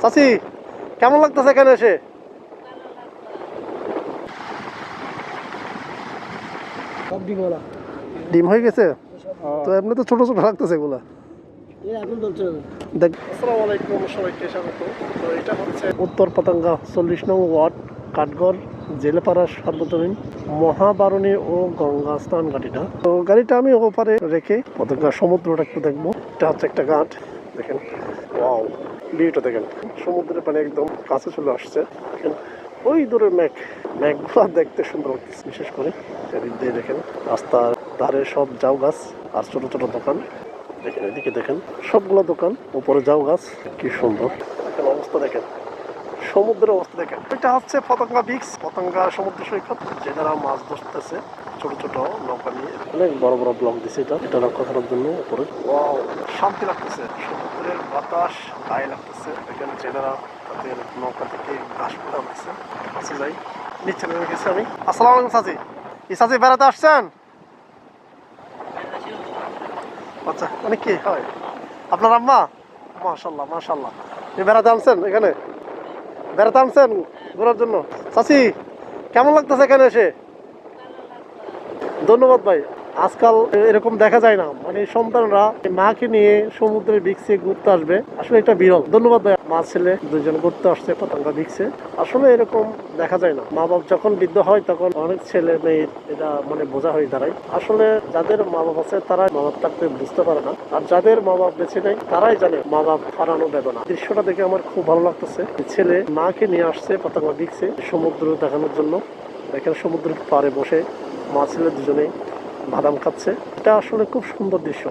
চাচি কেমন লাগতেছে এখানে এসে? ডিম হয়ে গেছে? তো এমনি তো ছোট ছোট লাগতেছে এগুলা। উত্তর পতঙ্গা চল্লিশ নং ওয়ার্ড কাঠগড় জেলেপাড়া সার্বজনীন মহাবারণী ও গঙ্গা স্নান গাড়িটা তো গাড়িটা আমি ওপারে রেখে পতঙ্গা সমুদ্রটা একটু দেখব। এটা হচ্ছে একটা ঘাট। দেখেন। ওয়াও। ভিউটা দেখেন। সমুদ্রের পানি একদম কাছে চলে আসছে। ওই দূরের মেঘ, মেঘগুলো দেখতে সুন্দর বিশেষ করে। এদিক দিয়ে দেখেন, রাস্তার ধারে সব জাউ গাছ আর ছোট ছোট দোকান। দেখেন, এদিকে দেখেন, সবগুলো দোকান, উপরে যাও গাছ। কি সুন্দর। দেখেন অবস্থা দেখেন। সমুদ্রের অবস্থা দেখেন। এটা হচ্ছে পতঙ্গা বিক্স পতঙ্গা সমুদ্র সৈকত, যে যারা মাছ ধরতেছে। ছোট ছোট নৌকা নিয়ে অনেক বড় বড় ব্লক দিছে এটা। এটা রক্ষা করার জন্য উপরে। শান্তি লাগতেছে। সমুদ্রের বাতাস গায়ে লাগতেছে। এখানে ছেলেরা তাদের নৌকা থেকে ঘাস ফুটা হচ্ছে। কাছে যাই নিচে নেমে গেছি আমি। আসসালামু আলাইকুম সাজি। এই সাজি বেড়াতে আসছেন? আচ্ছা মানে কি? হয়। আপনার আম্মা? মাশাল্লাহ মাশাল্লাহ। বেড়াতে আনছেন এখানে? বেড়াতে আনছেন ঘোরার জন্য? চাচি কেমন লাগতেছে এখানে এসে? ধন্যবাদ ভাই। আজকাল এরকম দেখা যায় না। মানে সন্তানরা মাকে নিয়ে সমুদ্রের বিক্সে ঘুরতে আসবে। আসলে এটা বিরল। ধন্যবাদ ভাই। মা ছেলে দুজন ঘুরতে আসছে, পতঙ্গা বিক্সে আসলে এরকম দেখা যায় না। মা বাপ যখন বৃদ্ধ হয়, তখন অনেক ছেলে মেয়ে এটা মানে বোঝা হয়ে দাঁড়ায়। আসলে যাদের মা বাপ আছে তারা মা বাপ থাকতে বুঝতে পারে না। আর যাদের মা বাপ বেছে নেয় তারাই জানে মা বাপ হারানো বেদনা। দৃশ্যটা দেখে আমার খুব ভালো লাগতেছে। ছেলে মাকে নিয়ে আসছে, পতঙ্গা বিক্সে সমুদ্র দেখানোর জন্য। দেখেন সমুদ্রের পাড়ে বসে মা ছেলে দুজনেই বাদাম খাচ্ছে। এটা আসলে খুব সুন্দর দৃশ্য।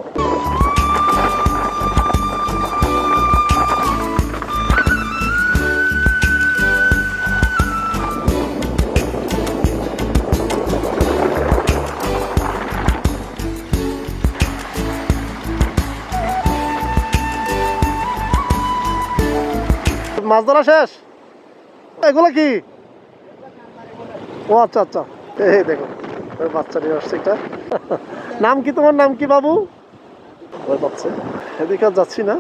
মাছ ধরা শেষ? এগুলো কি? ও আচ্ছা আচ্ছা। দেখো। ওই বাচ্চা নিয়ে আসছে এটা। নাম কি তোমার? নাম কি বাবু? ওই বাচ্চা। এদিকে আর যাচ্ছি না।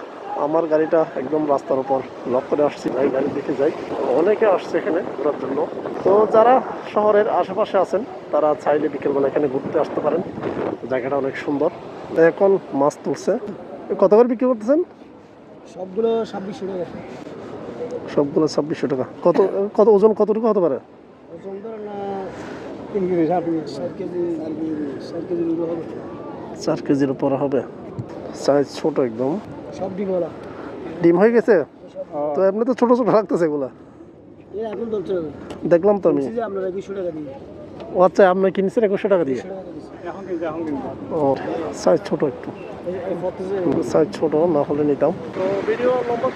আমার গাড়িটা একদম রাস্তার উপর লক করে আসছি। ভাই গাড়ি দেখে যাই। অনেকে আসছে এখানে ঘোরার জন্য। তো যারা শহরের আশেপাশে আছেন তারা চাইলে বিকেলবেলা এখানে ঘুরতে আসতে পারেন। জায়গাটা অনেক সুন্দর। এখন মাছ তুলছে। কত করে বিক্রি করতেছেন? সবগুলো ছাব্বিশশো টাকা। সবগুলো ছাব্বিশশো টাকা। কত কত ওজন কতটুকু হতে পারে? ওজন ধরো না তিন কেজি সাত কেজি হবে চার কেজির উপরে হবে। সাইজ ছোট একদম। সব ডিমওয়ালা ডিম হয়ে গেছে? তো এমনি তো ছোট ছোট লাগতেছে এগুলা। দেখলাম তো আমি। ও আচ্ছা আপনি কিনছেন একুশশো টাকা দিয়ে? ও সাইজ ছোট একটু। সাইজ ছোট না হলে নিতাম। ভিডিও লম্বা